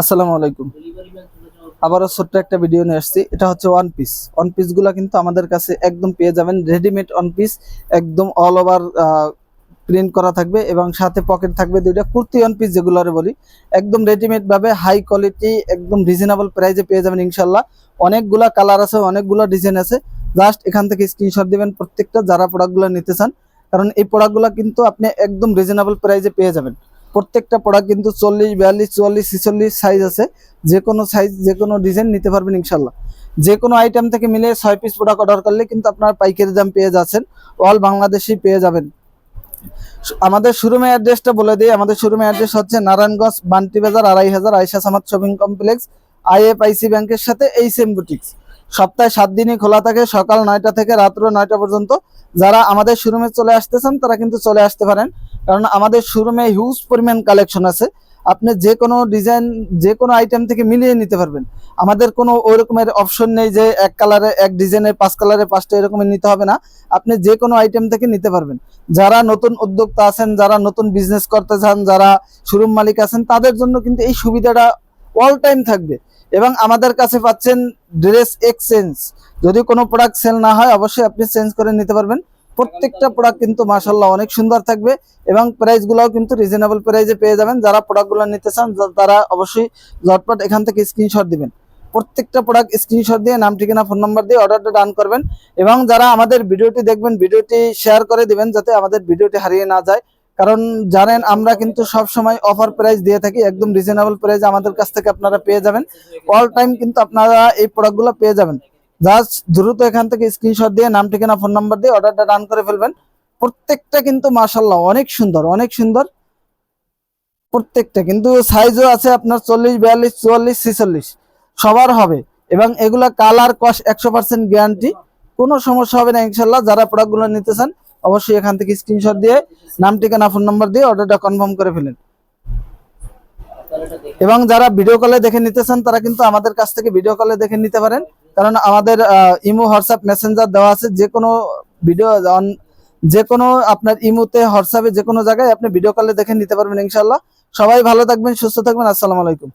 আসসালামু আলাইকুম। আবারও ছোট্ট একটা ভিডিও নিয়ে আসছি। এটা হচ্ছে ওয়ান পিস ওয়ান পিসগুলো কিন্তু আমাদের কাছে একদম পেয়ে যাবেন। রেডিমেড ওয়ান পিস একদম অল ওভার প্রিন্ট করা থাকবে এবং সাথে পকেট থাকবে দুইটা কুর্তি ওয়ান পিস যেগুলো বলি। একদম রেডিমেড ভাবে হাই কোয়ালিটি একদম রিজনেবল প্রাইসে পেয়ে যাবেন ইনশাল্লাহ অনেকগুলা কালার আছে, অনেকগুলো ডিজাইন আছে। জাস্ট এখান থেকে স্ক্রিনশট দিবেন প্রত্যেকটা যারা প্রোডাক্টগুলো নিতে চান। কারণ এই প্রোডাক্টগুলো কিন্তু আপনি একদম রিজনেবল প্রাইসে পেয়ে যাবেন। প্রত্যেকটা প্রোডাক্ট কিন্তু চল্লিশ, বিয়াল্লিশ, চুয়াল্লিশ, ছিচল্লিশ সাইজ আছে। যে কোনো সাইজ যে কোনো ডিজাইন নিতে পারবেন ইনশাল্লাহ। যে কোনো আইটেম থেকে মিলে ছয় পিস প্রোডাক্ট অর্ডার করলে কিন্তু আপনার পাইকারি দাম পেয়ে যাচ্ছেন। অল বাংলাদেশি পেয়ে যাবেন। আমাদের শোরুমের অ্যাড্রেসটা বলে দিই। আমাদের শোরুমের অ্যাড্রেস হচ্ছে নারায়ণগঞ্জ, বান্টি বাজার, আড়াই হাজার Ayesha Samad shopping complex IFIC ব্যাংকের সাথে এই সেম বুটিক্স সপ্তাহে সাত দিনই খোলা থাকে, সকাল নয়টা থেকে রাত্র নয়টা পর্যন্ত। যারা আমাদের শোরুমে চলে আসতেছেন, তারা কিন্তু চলে আসতে পারেন। কারণ আমাদের শোরুমে হিউজ পরিমাণ কালেকশন আছে। আপনি যে কোনো ডিজাইন যে কোনো আইটেম থেকে মিলিয়ে নিতে পারবেন। আমাদের কোনো ওই রকমের অপশন নেই যে এক কালারে এক ডিজাইনের পাঁচ কালারে পাঁচটা এরকমের নিতে হবে না। আপনি যে কোনো আইটেম থেকে নিতে পারবেন। যারা নতুন উদ্যোক্তা আছেন, যারা নতুন বিজনেস করতে চান, যারা শোরুম মালিক আছেন, তাদের জন্য কিন্তু এই সুবিধাটা অল টাইম থাকবে। এবং আমাদের কাছে পাচ্ছেন ড্রেস এক্সচেঞ্জ। যদি কোনো প্রোডাক্ট সেল না হয়, অবশ্যই আপনি চেঞ্জ করে নিতে পারবেন। প্রত্যেকটা প্রোডাক্ট কিন্তু মাসাল্লাহ অনেক সুন্দর থাকবে এবং প্রাইসগুলোও কিন্তু রিজনেবল প্রাইসে পেয়ে যাবেন। যারা প্রোডাক্টগুলো নিতে চান তারা অবশ্যই ঝটপট এখান থেকে স্ক্রিনশট দিবেন। প্রত্যেকটা প্রোডাক্ট স্ক্রিনশট দিয়ে, নাম, ঠিকানা ফোন নাম্বার দিয়ে অর্ডারটা ডান করবেন। এবং যারা আমাদের ভিডিওটি দেখবেন, ভিডিওটি শেয়ার করে দিবেন, যাতে আমাদের ভিডিওটি হারিয়ে না যায়। কারণ জানেন, আমরা কিন্তু সব সময় অফার প্রাইস দিয়ে থাকি, একদম রিজনেবল প্রাইস আমাদের কাছ থেকে আপনারা পেয়ে যাবেন। অল টাইম কিন্তু আপনারা এই প্রোডাক্টগুলো পেয়ে যাবেন। জাস্ট দ্রুত এখান থেকে স্ক্রিনশট দিয়ে, নাম, ঠিকানা ফোন নাম্বার দিয়ে অর্ডারটা ডান করে ফেলবেন। প্রত্যেকটা কিন্তু মাশাল্লাহ অনেক সুন্দর অনেক সুন্দর। প্রত্যেকটা কিন্তু সাইজও আছে আপনার চল্লিশ, বিয়াল্লিশ, চুয়াল্লিশ, ছিচল্লিশ। সবার হবে। এবং এগুলা কালার কস একশো পার্সেন্ট গ্যারান্টি কোনো সমস্যা হবে না ইনশাল্লাহ যারা প্রোডাক্টগুলো নিতে চান অবশ্যই এখান থেকে স্ক্রিনশট দিয়ে, নাম, ঠিকানা ফোন নাম্বার দিয়ে অর্ডারটা কনফার্ম করে ফেলেন। এবং যারা ভিডিও কলে দেখে নিতে চান, তারা কিন্তু আমাদের কাছ থেকে ভিডিও কলে দেখে নিতে পারেন। কারণ আমাদের ইমো, হোয়াটসঅ্যাপ মেসেঞ্জার দেওয়া আছে, যে কোনো ভিডিও যে কোনো আপনার ইমোতে, হোয়াটসঅ্যাপে, যে কোনো জায়গায় আপনি ভিডিও কলে দেখে নিতে পারবেন ইনশাল্লাহ সবাই ভালো থাকবেন, সুস্থ থাকবেন, আসসালামু আলাইকুম।